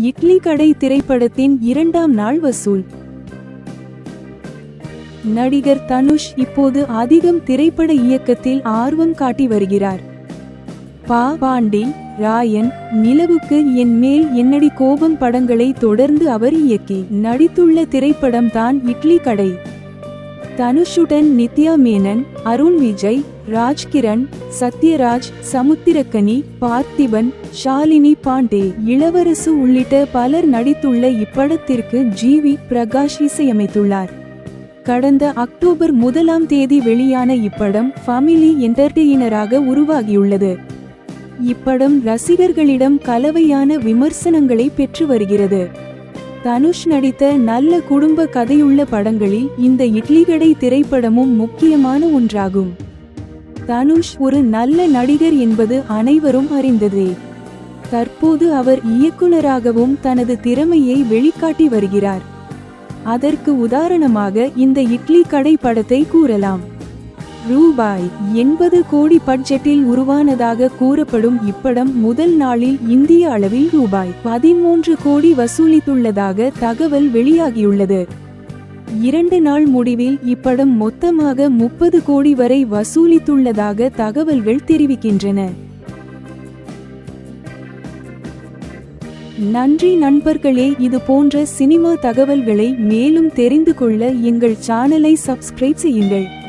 இட்லி கடை திரைப்படத்தின் இரண்டாம் நாள் வசூல். நடிகர் தனுஷ் இப்போது அதிகம் திரைப்பட இயக்கத்தில் ஆர்வம் காட்டி வருகிறார். பா. பாண்டி ராயன் நிலவுக்கு என் மேல் என்னடி கோபம் படங்களை தொடர்ந்து அவர் இயக்கி நடித்துள்ள திரைப்படம் தான் இட்லி கடை. தனுஷுடன் நித்யா மேனன் அருண் விஜய் ராஜ்கிரண் சத்யராஜ் சமுத்திரக்கனி பார்த்திபன் ஷாலினி பாண்டே. இளவரசு உள்ளிட்ட பலர் நடித்துள்ள இப்படத்திற்கு ஜிவி பிரகாஷ் இசையமைத்துள்ளார். கடந்த அக்டோபர் முதலாம் தேதி வெளியான இப்படம் ஃபமிலி என்டர்டெயினராக உருவாகியுள்ளது. இப்படம் ரசிகர்களிடம் கலவையான விமர்சனங்களை பெற்று வருகிறது. தனுஷ் நடித்த நல்ல குடும்ப கதையுள்ள படங்களில் இந்த இட்லிகடை திரைப்படமும் முக்கியமான ஒன்றாகும். தனுஷ் ஒரு நல்ல நடிகர் என்பது அனைவரும் அறிந்ததே. தற்போது அவர் இயக்குனராகவும் தனது திறமையை வெளிக்காட்டி வருகிறார். அதற்கு உதாரணமாக இந்த இட்லி கடை படத்தை கூறலாம். ரூபாய் எண்பது கோடி பட்ஜெட்டில் உருவானதாக கூறப்படும் இப்படம் முதல் நாளில் இந்திய அளவில் ரூபாய் பதிமூன்று கோடி வசூலித்துள்ளதாக தகவல் வெளியாகியுள்ளது. இரண்டு நாள் முடிவில் இப்படம் மொத்தமாக முப்பது கோடி வரை வசூலித்துள்ளதாக தகவல்கள் தெரிவிக்கின்றன. நன்றி நண்பர்களே இது போன்ற சினிமா தகவல்களை மேலும் தெரிந்து கொள்ள எங்கள் சேனலை சப்ஸ்கிரைப் செய்யுங்கள்.